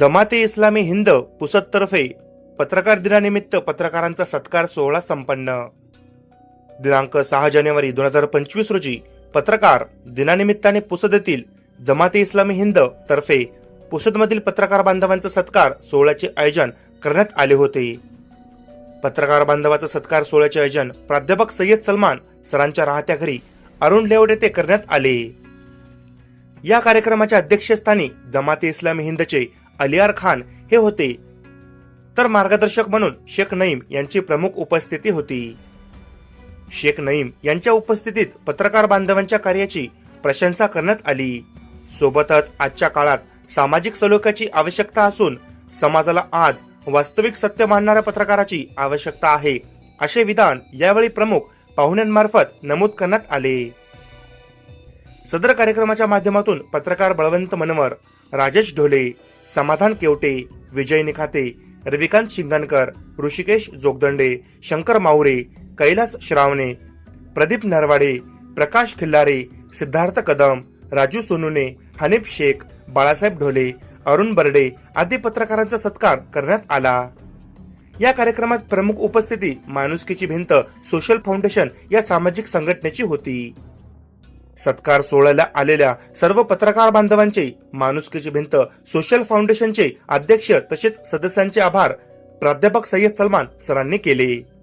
जमाते इस्लामी हिंद पुसदतर्फे पत्रकार दिनानिमित्त पत्रकारांचा सत्कार सोहळा संपन्न. दिनांक सहा जानेवारी दोन हजार पंचवीस रोजी पत्रकार दिनानिमित्ताने पुसद येथील जमाते इस्लामी हिंद तर्फे पुसदमधील पत्रकार बांधवांचा सत्कार सोहळ्याचे आयोजन करण्यात आले होते. पत्रकार बांधवाचा सत्कार सोहळ्याचे आयोजन प्राध्यापक सय्यद सलमान सरांच्या राहत्या घरी अरुण लेवड येथे करण्यात आले. या कार्यक्रमाच्या अध्यक्षस्थानी जमाते इस्लामी हिंदचे अलियार खान हे होते. तर मार्गदर्शक म्हणून शेख नईम यांची प्रमुख उपस्थिती होती. शेख नईम यांच्या उपस्थितीत पत्रकार बांधवांच्या कार्याची प्रशंसा करण्यात आली. सोबतच आजच्या काळात सामाजिक सलोख्याची आवश्यकता असून समाजाला आज वास्तविक सत्य मांडणाऱ्या पत्रकाराची आवश्यकता आहे असे विधान यावेळी प्रमुख पाहुण्यांमार्फत नमूद करण्यात आले. सदर कार्यक्रमाच्या माध्यमातून पत्रकार बळवंत मनवर राजेश ढोले समाधान केवटे विजय निखाते रविकांत शिंगणकर ऋषिकेश जोगदंडे शंकर मावरे कैलास श्रावणे प्रदीप नरवाडे प्रकाश खिल्लारे सिद्धार्थ कदम राजू सोनुने हनीफ शेख बाळासाहेब ढोले अरुण बर्डे आदी पत्रकारांचा सत्कार करण्यात आला. या कार्यक्रमात प्रमुख उपस्थिती माणुसकीची भिंत सोशल फाउंडेशन या सामाजिक संघटनेची होती. सत्कार सोहळ्याला आलेल्या सर्व पत्रकार बांधवांचे माणुसकीची भिंत सोशल फाउंडेशनचे अध्यक्ष तसेच सदस्यांचे आभार प्राध्यापक सय्यद सलमान सरांनी केले.